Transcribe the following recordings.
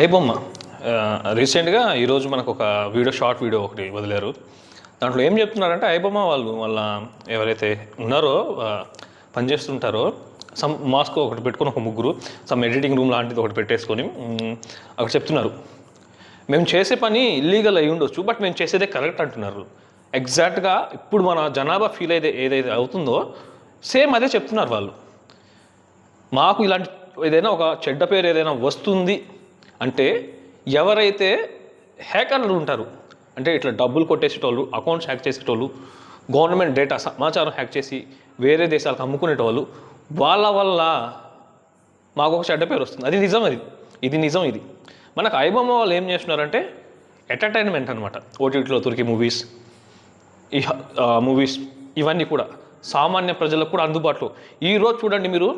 ఐబొమ్మ రీసెంట్గా ఈరోజు మనకు ఒక వీడియో షార్ట్ వీడియో ఒకటి వదిలేరు. దాంట్లో ఏం చెప్తున్నారంటే ఐబొమ్మ వాళ్ళు వాళ్ళ ఎవరైతే ఉన్నారో పనిచేస్తుంటారో సమ్ మాస్క్ ఒకటి పెట్టుకొని ఒక ముగ్గురు సమ్ ఎడిటింగ్ రూమ్ లాంటిది ఒకటి పెట్టేసుకొని అక్కడ చెప్తున్నారు. మేము చేసే పని ఇల్లీగల్ అయి ఉండొచ్చు బట్ మేము చేసేదే కరెక్ట్ అంటున్నారు. ఎగ్జాక్ట్గా ఇప్పుడు మన జనాభా ఫీల్ అయితే ఏదైతే అవుతుందో సేమ్ అదే చెప్తున్నారు వాళ్ళు. మాకు ఇలాంటి ఏదైనా ఒక చెడ్డ పేరు ఏదైనా వస్తుంది అంటే ఎవరైతే హ్యాకర్లు ఉంటారు అంటే ఇట్లా డబ్బులు కొట్టేసేటోళ్ళు అకౌంట్స్ హ్యాక్ చేసేటోళ్ళు గవర్నమెంట్ డేటా సమాచారం హ్యాక్ చేసి వేరే దేశాలకు అమ్ముకునేటోళ్ళు వాళ్ళ వల్ల మాకు ఒక చెడ్డ పేరు వస్తుంది. అది నిజం అది. ఇది నిజం ఇది. మనకు ఐబొమ్మ వాళ్ళు ఏం చేస్తున్నారంటే ఎంటర్టైన్మెంట్ అనమాట ఓటీటీలో దొరికే మూవీస్ ఈ మూవీస్ ఇవన్నీ కూడా సామాన్య ప్రజలకు కూడా అందుబాటులో. ఈరోజు చూడండి మీరు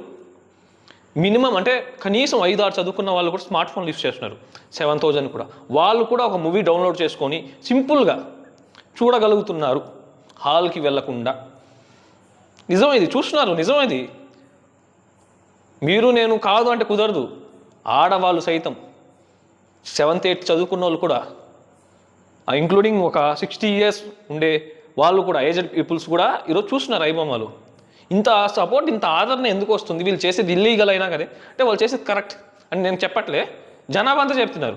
మినిమం అంటే కనీసం ఐదు ఆరు చదువుకున్న వాళ్ళు కూడా స్మార్ట్ ఫోన్లు యూస్ చేస్తున్నారు. సెవెన్ థౌజండ్ కూడా. వాళ్ళు కూడా ఒక మూవీ డౌన్లోడ్ చేసుకొని సింపుల్గా చూడగలుగుతున్నారు. హాల్కి వెళ్ళకుండా నిజం ఇది చూస్తున్నారు నిజం ఇది. మీరు నేను కాదు అంటే కుదరదు. ఆడవాళ్ళు సైతం సెవెంత్ ఎయిత్ చదువుకున్న వాళ్ళు కూడా ఇంక్లూడింగ్ ఒక సిక్స్టీ ఇయర్స్ ఉండే వాళ్ళు కూడా ఏజ్డ్ పీపుల్స్ కూడా ఈరోజు చూస్తున్నారు ఐబొమ్మలు ఇంత సపోర్ట్ ఇంత ఆదరణ ఎందుకు వస్తుంది? వీళ్ళు చేసేది ఇల్లీగల్ అయినా కదా అంటే వాళ్ళు చేసేది కరెక్ట్ అని నేను చెప్పట్లే. జనాభా అంతా చెప్తున్నారు.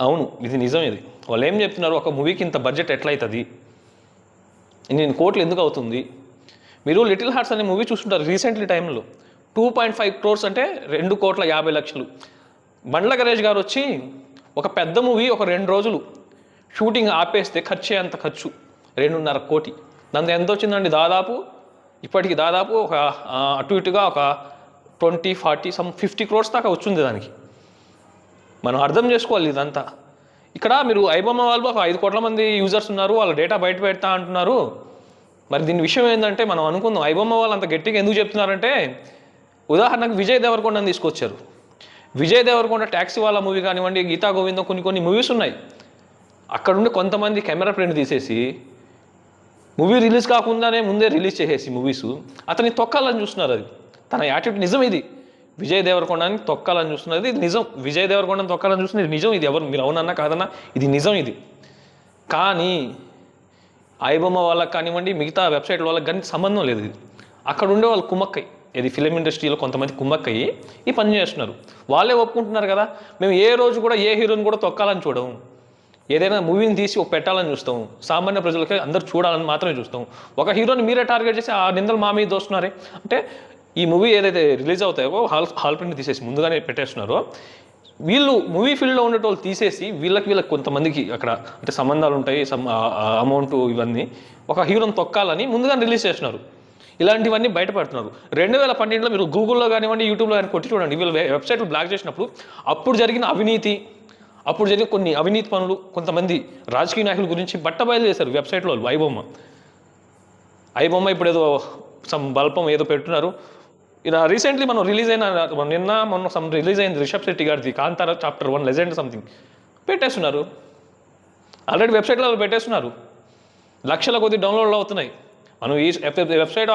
అవును ఇది నిజం ఇది. వాళ్ళు ఏం చెప్తున్నారు? ఒక మూవీకి ఇంత బడ్జెట్ ఎట్లయితుంది? నేను కోట్లు ఎందుకు అవుతుంది? మీరు లిటిల్ హార్ట్స్ అనే మూవీ చూస్తుంటారు రీసెంట్లీ టైంలో టూ పాయింట్ ఫైవ్ క్రోర్స్ అంటే రెండు కోట్ల యాభై లక్షలు. బండ్ల గణేష్ గారు వచ్చి ఒక పెద్ద మూవీ ఒక రెండు రోజులు షూటింగ్ ఆపేస్తే ఖర్చే అంత ఖర్చు. రెండున్నర కోటి. దాంతో ఎంత వచ్చిందండి? దాదాపు ఇప్పటికి దాదాపు ఒక అటు ఇటుగా ఒక twenty forty some fifty crores దాకా వచ్చింది దానికి. మనం అర్థం చేసుకోవాలి ఇదంతా. ఇక్కడ మీరు ఐబొమ్మ వాళ్ళు ఒక ఐదు కోట్ల మంది యూజర్స్ ఉన్నారు వాళ్ళ డేటా బయట పెడతా అంటున్నారు. మరి దీని విషయం ఏంటంటే మనం అనుకుందాం ఐబొమ్మ వాళ్ళు అంత గట్టిగా ఎందుకు చెప్తున్నారంటే ఉదాహరణకు విజయ్ దేవరకొండని తీసుకొచ్చారు. విజయ్ దేవరకొండ ట్యాక్సీ వాళ్ళ మూవీ కానివ్వండి గీతా గోవిందం కొన్ని కొన్ని మూవీస్ ఉన్నాయి. అక్కడ ఉండి కొంతమంది కెమెరా ప్రింట్ తీసేసి మూవీ రిలీజ్ కాకుండానే ముందే రిలీజ్ చేసేసి మూవీస్ అతని తొక్కాలని చూస్తున్నారు అది. తన యాటిట్యూడ్ నిజం ఇది. విజయ్ దేవరకొండని తొక్కాలని చూస్తున్నది. ఇది నిజం. విజయ్ దేవరకొండని తొక్కాలని చూస్తున్నది. ఇది నిజం. ఇది ఎవరు? మీరు అవునన్నా కాదన్నా ఇది నిజం ఇది. కానీ ఐబొమ్మ వాళ్ళకి కానివ్వండి మిగతా వెబ్సైట్ల వాళ్ళకి కానీ సంబంధం లేదు ఇది. అక్కడ ఉండే వాళ్ళు కుమ్మక్కై. ఇది ఫిలిం ఇండస్ట్రీలో కొంతమంది కుమ్మక్కయ్యి ఈ పని చేస్తున్నారు. వాళ్ళే ఒప్పుకుంటున్నారు కదా. మేము ఏ రోజు కూడా ఏ హీరోని కూడా తొక్కాలని చూడము. ఏదైనా మూవీని తీసి ఒక పెట్టాలని చూస్తాం. సామాన్య ప్రజలకి అందరూ చూడాలని మాత్రమే చూస్తాం. ఒక హీరోని మీరే టార్గెట్ చేసి ఆ నిందలు మా మీద దోస్తున్నారే అంటే ఈ మూవీ ఏదైతే రిలీజ్ అవుతాయో హాల్ హాల్ ప్రింట్ తీసేసి ముందుగానే పెట్టేస్తున్నారో వీళ్ళు మూవీ ఫీల్డ్లో ఉండేటోళ్ళు తీసేసి వీళ్ళకి వీళ్ళకి కొంతమందికి అక్కడ అంటే సంబంధాలు ఉంటాయి సమ్ అమౌంట్ ఇవన్నీ ఒక హీరోని తొక్కాలని ముందుగానే రిలీజ్ చేస్తున్నారు. ఇలాంటివన్నీ బయటపడుతున్నారు. రెండు వేల పన్నెండులో మీరు గూగుల్లో కానివ్వండి యూట్యూబ్లో కానీ కొట్టి చూడండి. వీళ్ళు వెబ్సైట్లు బ్లాక్ చేసినప్పుడు అప్పుడు జరిగిన అవినీతి అప్పుడు జరిగిన కొన్ని అవినీతి పనులు కొంతమంది రాజకీయ నాయకుల గురించి బట్టబయలు చేశారు వెబ్సైట్లో వాళ్ళు ఐబొమ్మ. ఐబొమ్మ ఇప్పుడు ఏదో సమ్ బల్పం ఏదో పెట్టున్నారు. ఇలా రీసెంట్లీ మనం రిలీజ్ అయిన నిన్న మొన్న సమ్ రిలీజ్ అయింది రిషబ్ శెట్టి గారిది Kantara chapter one legend something పెట్టేస్తున్నారు. ఆల్రెడీ వెబ్సైట్లో పెట్టేస్తున్నారు. లక్షల కొద్ది డౌన్లోడ్లు అవుతున్నాయి. మనం ఈ వెబ్సైట్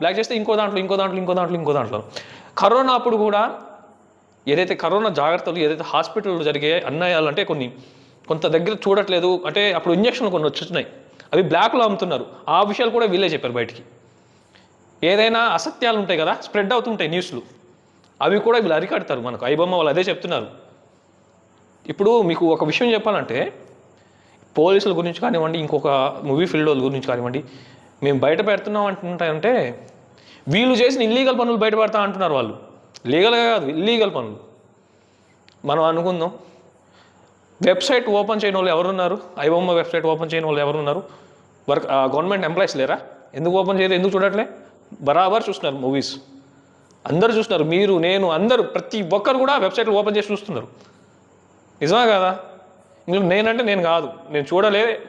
బ్లాక్ చేస్తే ఇంకో దాంట్లో ఇంకో దాంట్లో ఇంకో దాంట్లో ఇంకో దాంట్లో. కరోనా అప్పుడు కూడా ఏదైతే కరోనా జాగ్రత్తలు ఏదైతే హాస్పిటల్లో జరిగే అన్యాయాలు అంటే కొన్ని కొంత దగ్గర చూడట్లేదు. అంటే అప్పుడు ఇంజక్షన్లు కొన్ని వచ్చినాయి అవి బ్లాక్లో అమ్ముతున్నారు. ఆ విషయాలు కూడా వీళ్ళే చెప్పారు బయటికి. ఏదైనా అసత్యాలు ఉంటాయి కదా స్ప్రెడ్ అవుతుంటాయి న్యూస్లు. అవి కూడా వీళ్ళు అరికడతారు మనకు. ఐబొమ్మ వాళ్ళు అదే చెప్తున్నారు. ఇప్పుడు మీకు ఒక విషయం చెప్పాలంటే పోలీసుల గురించి కానివ్వండి ఇంకొక మూవీ ఫీల్డ్ వాళ్ళ గురించి కానివ్వండి మేము బయట పెడుతున్నాం అంటుంటాయంటే వీళ్ళు చేసిన ఇల్లీగల్ పనులు బయట పెడతా అంటున్నారు వాళ్ళు. లీగల్గా కాదు ఇల్లీగల్ పనులు. మనం అనుకుందాం వెబ్సైట్ ఓపెన్ చేయని వాళ్ళు ఎవరున్నారు? ఐబొమ్మ వెబ్సైట్ ఓపెన్ చేయని వాళ్ళు ఎవరున్నారు? వర్క్ గవర్నమెంట్ ఎంప్లాయీస్ లేరా? ఎందుకు ఓపెన్ చేయలేదు? ఎందుకు చూడట్లే? బరాబర్ చూస్తున్నారు మూవీస్. అందరు చూస్తున్నారు మీరు నేను అందరూ ప్రతి ఒక్కరు కూడా వెబ్సైట్లు ఓపెన్ చేసి చూస్తున్నారు. నిజమే కదా? ఇందులో నేనంటే నేను కాదు నేను చూడలే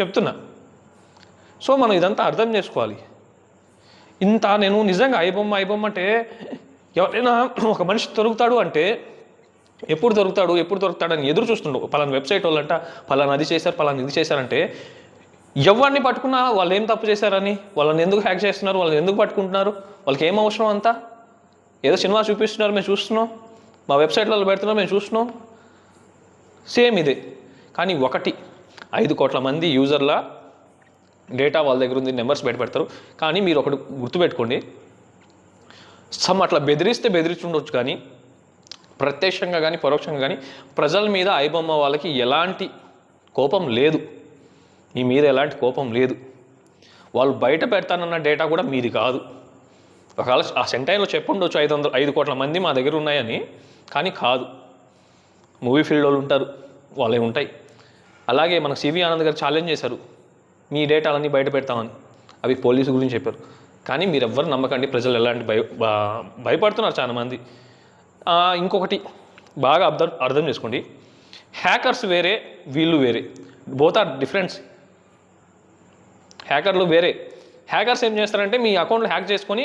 చెప్తున్నా. సో మనం ఇదంతా అర్థం చేసుకోవాలి. ఇంత నేను నిజంగా ఐబొమ్మ ఐబొమ్మ అంటే ఎవరైనా ఒక మనిషి దొరుకుతాడు అంటే ఎప్పుడు దొరుకుతాడు ఎప్పుడు దొరుకుతాడని ఎదురు చూస్తుండు. పలానా వెబ్సైట్ వాళ్ళంట పలానా అది చేశారు పలానా ఇది చేశారంటే ఎవరిని పట్టుకున్నా వాళ్ళు ఏం తప్పు చేశారని వాళ్ళని ఎందుకు హ్యాక్ చేస్తున్నారు వాళ్ళని ఎందుకు పట్టుకుంటున్నారు వాళ్ళకి ఏం అవసరం అంతా? ఏదో సినిమా చూపిస్తున్నారు మేము చూస్తున్నాం. మా వెబ్సైట్లలో పెడుతున్నాం మేము చూస్తున్నాం. సేమ్ ఇదే. కానీ ఒకటి ఐదు కోట్ల మంది యూజర్ల డేటా వాళ్ళ దగ్గర ఉంది నెంబర్స్ బయట పెడతారు. కానీ మీరు ఒకటి గుర్తుపెట్టుకోండి సమ్ అట్లా బెదిరిస్తే బెదిరించుండొచ్చు కానీ ప్రత్యక్షంగా కానీ పరోక్షంగా కానీ ప్రజల మీద ఐబొమ్మ వాళ్ళకి ఎలాంటి కోపం లేదు. మీ మీద ఎలాంటి కోపం లేదు. వాళ్ళు బయట పెడతానన్న డేటా కూడా మీది కాదు. ఒకవేళ ఆ సెంటైన్లో చెప్పుండొచ్చు ఐదు వందలు ఐదు కోట్ల మంది మా దగ్గర ఉన్నాయని కానీ కాదు. మూవీ ఫీల్డ్ వాళ్ళు ఉంటారు వాళ్ళే ఉంటాయి. అలాగే మన సివి ఆనంద్ గారు ఛాలెంజ్ చేశారు. మీ డేటాలన్నీ బయట పెడతామని. అవి పోలీసు గురించి చెప్పారు. కానీ మీరు ఎవ్వరు నమ్మకండి ప్రజలు ఎలాంటి భయ భయపడుతున్నారు చాలామంది. ఇంకొకటి బాగా అర్థం అర్థం చేసుకోండి. హ్యాకర్స్ వేరే వీళ్ళు వేరే. బోత్ ఆర్ డిఫరెన్స్ హ్యాకర్లు వేరే. హ్యాకర్స్ ఏం చేస్తారంటే మీ అకౌంట్లో హ్యాక్ చేసుకొని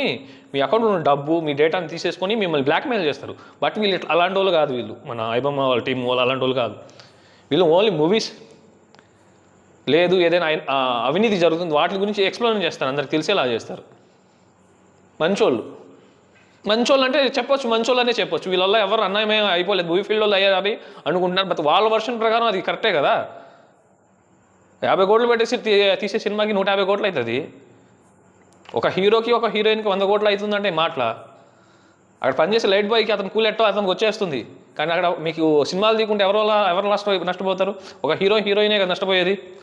మీ అకౌంట్లో ఉన్న డబ్బు మీ డేటాని తీసేసుకొని మిమ్మల్ని బ్లాక్మెయిల్ చేస్తారు. బట్ వీళ్ళు అలాంటి వాళ్ళు కాదు వీళ్ళు. మన ఐబమ్మ వాళ్ళ టీం వాళ్ళు అలాంటి వాళ్ళు కాదు. వీళ్ళు ఓన్లీ మూవీస్. లేదు ఏదైనా అవినీతి జరుగుతుంది. వాటి గురించి ఎక్స్ప్లెయిన్ చేస్తారు. అందరికి తెలిసేలా చేస్తారు. మంచోళ్ళు. మంచోళ్ళు అంటే చెప్పొచ్చు మంచోళ్ళు అనే చెప్పొచ్చు. వీళ్ళ ఎవరు అన్యాయమే అయిపోలేదు. భూమి ఫీల్డ్ వాళ్ళు అయ్యారు అవి అనుకుంటున్నారు. బట్ వాళ్ళ వర్షన్ ప్రకారం అది కరెక్టే కదా? యాభై కోట్లు పెట్టేసి తీ- తీసే సినిమాకి నూట యాభై కోట్లు అవుతుంది ఒక హీరోకి ఒక హీరోయిన్కి వంద కోట్లు అవుతుందంటే మాటల? అక్కడ పనిచేసే లైట్ బాయ్కి అతను కూలెట్టో అతనికి వచ్చేస్తుంది. కానీ అక్కడ మీకు సినిమాలు తీయకుంటే ఎవరో ఎవరు నష్ట నష్టపోతారు? ఒక హీరో హీరోయినే కదా నష్టపోయేది.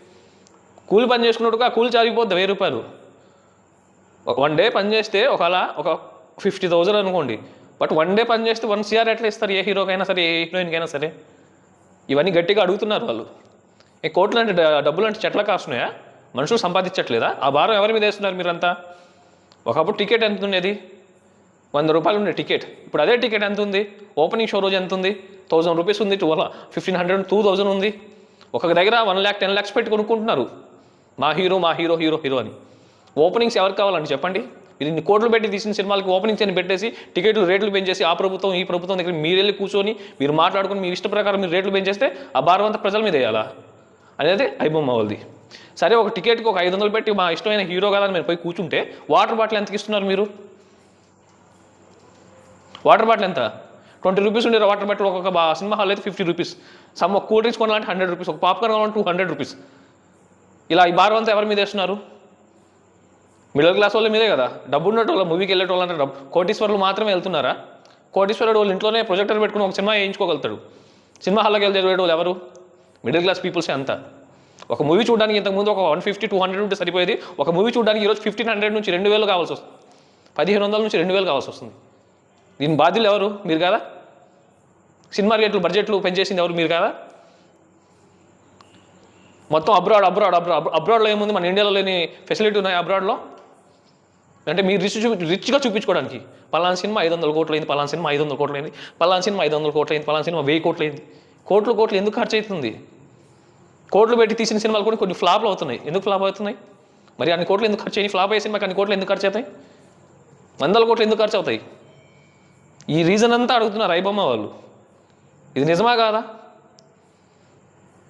కూలి పని చేసుకున్నట్టుగా కూలి చాలిపోద్ది వెయ్యి రూపాయలు. ఒక వన్ డే పని చేస్తే ఒకవేళ ఒక ఫిఫ్టీ థౌజండ్ అనుకోండి బట్ వన్ డే పని చేస్తే వన్ సిఆర్ ఎట్లా ఇస్తారు? ఏ హీరోకైనా సరే ఏ హీరోయిన్కైనా సరే. ఇవన్నీ గట్టిగా అడుగుతున్నారు వాళ్ళు. ఈ కోట్లు అంటే డబ్బులు అంటే చెట్ల కాస్తున్నాయా మనుషులు సంపాదించట్లేదా? ఆ భారం ఎవరి మీద వేస్తున్నారు మీరంతా? ఒకప్పుడు టికెట్ ఎంత ఉండేది? వంద రూపాయలు ఉండే టికెట్ ఇప్పుడు అదే టికెట్ ఎంత ఉంది? ఓపెనింగ్ షో రోజు ఎంత ఉంది? థౌజండ్ రూపీస్ ఉంది. Two fifteen hundred two thousand ఉంది. ఒక దగ్గర వన్ ల్యాక్ టెన్ ల్యాక్స్ పెట్టి కొనుక్కుంటున్నారు. మా హీరో మా హీరో హీరో హీరో అని. ఓపెనింగ్స్ ఎవరికి కావాలండి చెప్పండి? ఇది ఇన్ని కోట్లు పెట్టి తీసిన సినిమాలకి ఓపెనింగ్స్ అని పెట్టేసి టికెట్లు రేట్లు పెంచేసి ఆ ప్రభుత్వం ఈ ప్రభుత్వం దగ్గర మీరు వెళ్ళి కూర్చొని మీరు మాట్లాడుకుని మీ ఇష్ట ప్రకారం మీరు రేట్లు పెంచేస్తే ఆ భారవంత అంతా ప్రజల మీద వేయాలా? అనేది ఐబొమ్మ వాళ్ళది. సరే ఒక టికెట్కి ఒక ఐదు వందలు పెట్టి మా ఇష్టమైన హీరో కదా అని మీరు పోయి కూర్చుంటే వాటర్ బాటిల్ ఎంతకి ఇస్తున్నారు మీరు? వాటర్ బాటిల్ ఎంత? ట్వంటీ రూపీస్ ఉండే వాటర్ బాటిల్ ఒక్కొక్క సినిమా హాల్ అయితే ఫిఫ్టీ రూపీస్. సమ్ ఒక కూల్ డ్రింక్స్ కొనాలంటే హండ్రెడ్ రూపీస్ ఒక పాప్కార్న్ కావాలంటే టూ హండ్రెడ్ రూపీస్. ఇలా ఈ భారం అంతా ఎవరి మీద వేస్తున్నారు? మిడిల్ క్లాస్ వాళ్ళ మీదే కదా. డబ్బు ఉన్నట్టు వాళ్ళ మూవీకి వెళ్ళేటోళ్ళు అంటే డబ్బు. కోటీశ్వరులు మాత్రమే వెళ్తున్నారా? కోటీశ్వరుడు వాళ్ళు ఇంట్లోనే ప్రొజెక్టర్ పెట్టుకుని ఒక సినిమా వేయించుకోగలుగుతాడు. సినిమా హాల్లోకి వెళ్ళి వాళ్ళు ఎవరు? మిడిల్ క్లాస్ పీపుల్సే అంతా. ఒక మూవీ చూడడానికి ఇంతకుముందు ఒక వన్ ఫిఫ్టీ టూ హండ్రెడ్ ఉంటే సరిపోయేది. ఒక మూవీ చూడడానికి ఈరోజు ఫిఫ్టీన్ హండ్రెడ్ నుంచి రెండు వేలు కావాల్సి వస్తుంది. పదిహేను వందల నుంచి రెండు వేలు కావాల్సి వస్తుంది. దీని బాధ్యులు ఎవరు? మీరు కదా? సినిమా రేట్లు బడ్జెట్లు పెంచేసింది ఎవరు? మీరు కదా? మొత్తం అబ్రాడ్ అబ్రాడ్ అబ్రాడ్ అబ్రాడ్లో ఏముంది? మన ఇండియాలో లేని ఫెసిలిటీ ఉన్నాయి అబ్రాడ్లో అంటే మీరు రిచ్ చూపి రిచ్గా చూపించుకోవడానికి. పలానా సినిమా ఐదు వందల కోట్లు అయింది పలానా సినిమా ఐదు వందల కోట్లు అయింది పలానా సినిమా ఐదు వందల కోట్లు అయింది పలానా సినిమా వెయ్యి కోట్లు అయింది కోట్లు కోట్లు ఎందుకు ఖర్చు అవుతుంది కోట్లు పెట్టి తీసిన సినిమాలు కూడా కొన్ని ఫ్లాప్లు అవుతున్నాయి. ఎందుకు ఫ్లాప్ అవుతున్నాయి? మరి అన్ని కోట్లు ఎందుకు ఖర్చు అయ్యి ఫ్లాప్ అయ్యే సినిమాకి అన్ని కోట్లు ఎందుకు ఖర్చు అవుతాయి? వందల కోట్లు ఎందుకు ఖర్చు అవుతాయి? ఈ రీజన్ అంతా అడుగుతున్నారు ఐబొమ్మ వాళ్ళు. ఇది నిజమా కాదా?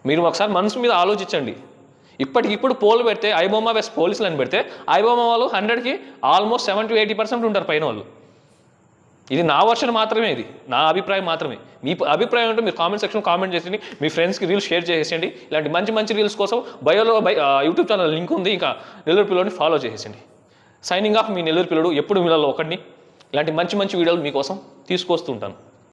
మీరు ఒకసారి మనసు మీద ఆలోచించండి. ఇప్పటికిప్పుడు పోల్ పెడితే ఐబొమ్మ వెస్ పోలీసులు అని పెడితే ఐబొమ్మ వాళ్ళు హండ్రెడ్కి almost seven to eighty percent ఉంటారు పైన వాళ్ళు. ఇది నా వర్షన్ మాత్రమే ఇది. నా అభిప్రాయం మాత్రమే. మీ అభిప్రాయం ఉంటే మీరు కామెంట్ సెక్షన్ కామెంట్ చేసి మీ ఫ్రెండ్స్కి రీల్స్ షేర్ చేసేయండి ఇలాంటి మంచి మంచి రీల్స్ కోసం బయోలో బై యూట్యూబ్ ఛానల్ లింక్ ఉంది. ఇంకా నెల్లూరు పిల్లని ఫాలో చేసేయండి సైనింగ్ ఆఫ్ మీ నెల్లూరు పిల్లడు ఎప్పుడు మీలలో ఒకడిని. ఇలాంటి మంచి మంచి వీడియోలు మీకోసం తీసుకొస్తుంటాను